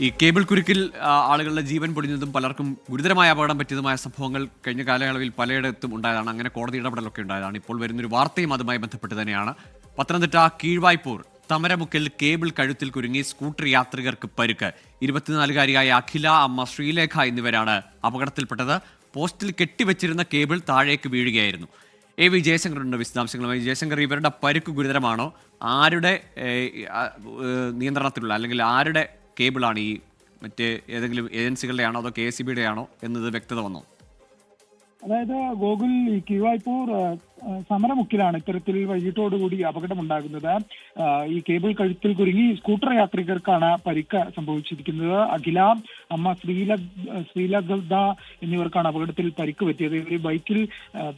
ഈ കേബിൾ കുരുക്കിൽ ആളുകളുടെ ജീവൻ പൊടിഞ്ഞതും പലർക്കും ഗുരുതരമായ അപകടം പറ്റിയതുമായ സംഭവങ്ങൾ കഴിഞ്ഞ കാലയളവിൽ പലയിടത്തും ഉണ്ടായതാണ്. അങ്ങനെ കോടതി ഇടപെടലൊക്കെ ഉണ്ടായതാണ്. ഇപ്പോൾ വരുന്നൊരു വാർത്തയും അതുമായി ബന്ധപ്പെട്ട് തന്നെയാണ്. പത്തനംതിട്ട കീഴ്വായ്പൂർ തമരമുക്കിൽ കേബിൾ കഴുത്തിൽ കുരുങ്ങി സ്കൂട്ടർ യാത്രികർക്ക് പരുക്ക്. ഇരുപത്തിനാലുകാരിയായ അഖില അമ്മ ശ്രീലേഖ എന്നിവരാണ് അപകടത്തിൽപ്പെട്ടത്. പോസ്റ്റിൽ കെട്ടിവെച്ചിരുന്ന കേബിൾ താഴേക്ക് വീഴുകയായിരുന്നു. എ വി ജയശങ്കറുണ്ട് വിശദാംശങ്ങളുമായി. ജയശങ്കർ ഇവരുടെ പരുക്ക് ഗുരുതരമാണോ? ആരുടെ നിയന്ത്രണത്തിലുള്ള അല്ലെങ്കിൽ ആരുടെ കേബിളാണ് ഈ മറ്റ് ഏതെങ്കിലും ഏജൻസികളുടെ ആണോ അതോ കെ എസ് ബിയുടെ ആണോ എന്നത് വ്യക്തത വന്നോ? അതായത് ഗോകുൽ ഈ ആ, സമരമുക്കിലാണ് ഇത്തരത്തിൽ വൈകിട്ടോടുകൂടി അപകടമുണ്ടാകുന്നത്. ഈ കേബിൾ കഴുത്തിൽ കുരുങ്ങി സ്കൂട്ടർ യാത്രികർക്കാണ് പരിക്ക് സംഭവിച്ചിരിക്കുന്നത്. അഖില അമ്മ ശ്രീല ശ്രീലഗദ എന്നിവർക്കാണ് അപകടത്തിൽ പരിക്ക് പറ്റിയത്. ഇവർ ബൈക്കിൽ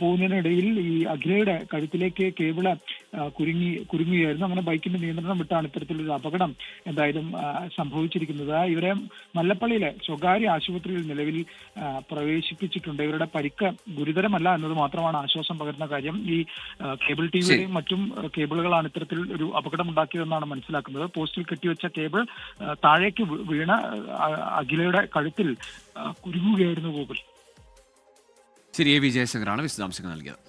പോകുന്നതിനിടയിൽ ഈ അഖിലയുടെ കഴുത്തിലേക്ക് കേബിൾ കുരുങ്ങി കുരുങ്ങുകയായിരുന്നു. അങ്ങനെ ബൈക്കിന്റെ നിയന്ത്രണം വിട്ടാണ് ഇത്തരത്തിലൊരു അപകടം എന്തായാലും സംഭവിച്ചിരിക്കുന്നത്. ഇവരെ മല്ലപ്പള്ളിയിലെ സ്വകാര്യ ആശുപത്രിയിൽ നിലവിൽ പ്രവേശിപ്പിച്ചിട്ടുണ്ട്. ഇവരുടെ പരിക്ക് ഗുരുതരമല്ല എന്നത് മാത്രമാണ് ആശ്വാസം പകരുന്ന കാര്യം. ഈ കേബിൾ ടി വിയുടെയും മറ്റും കേബിളുകളാണ് ഇത്തരത്തിൽ ഒരു അപകടം ഉണ്ടാക്കിയതെന്നാണ് മനസ്സിലാക്കുന്നത്. പോസ്റ്റിൽ കെട്ടിവെച്ച കേബിൾ താഴേക്ക് വീണ അഖിലയുടെ കഴുത്തിൽ കുരുങ്ങുകയായിരുന്നു ഗൂഗിൾ ശരി എ. വി. ജയശങ്കറാണ് വിശദാംശങ്ങൾ നൽകിയത്.